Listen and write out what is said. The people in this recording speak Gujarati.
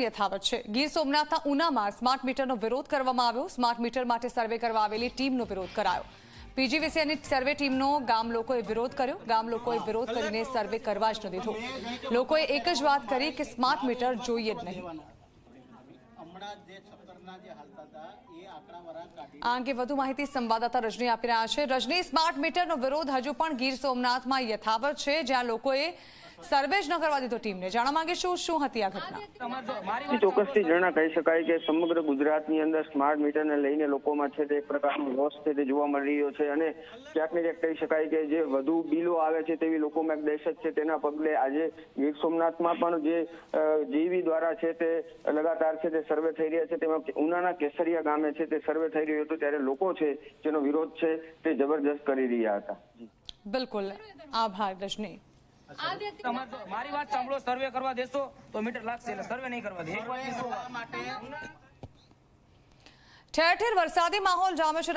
પણ યથાવત છે. ગીર સોમનાથના ઉનામાં સ્માર્ટ મીટરનો વિરોધ કરવામાં આવ્યો. સ્માર્ટ મીટર માટે સર્વે કરવા આવેલી ટીમનો વિરોધ કરાયો. પીજીવીસીની સર્વે ટીમનો ગામ લોકોએ વિરોધ કર્યો. ગામ લોકોએ વિરોધ કરીને સર્વે કરવા જ ન દીધો. લોકોએ એક જ વાત કરી કે સ્માર્ટ મીટર જોઈએ જ નહીં. આ અંગે વધુ માહિતી સંવાદદાતા રજની આપી રહ્યા છે. રજની, સ્માર્ટ મીટરનો વિરોધ હજુ પણ ગીર સોમનાથમાં યથાવત છે, જ્યાં લોકોએ સર્વે જ ન કરવા દીધો ટીમને. જાણવા માંગે શું શું હતી આ ઘટના? ચોક્કસથી જણા કહી શકાય કે સમગ્ર ગુજરાતની અંદર સ્માર્ટ મીટરને લઈને લોકોમાં છે તે એક પ્રકારનો રોષ છે તે જોવા મળી રહ્યો છે અને ક્યાંક ને ક્યાંક કહી શકાય કે જે વધુ બિલો આવે છે તેવી લોકોમાં એક દહેશત છે. તેના પગલે આજે ગીર સોમનાથમાં પણ જે જીવી દ્વારા છે તે લગાતાર છે તે સર્વે થઈ રહ્યા છે. તેમાં ઉનાના કેસરિયા ગામે છે તે સર્વે થઈ રહ્યો હતો ત્યારે લોકો છે જેનો વિરોધ છે તે જબરજસ્ત કરી રહ્યા હતા. બિલકુલ. આભાર રજની મારી વાત સાંભળો સર્વે કરવા દેશો તો મીટર લાગશે એટલે સર્વે નહીં કરવા દે. માટે ઠેર ઠેર વરસાદી માહોલ જામે છે.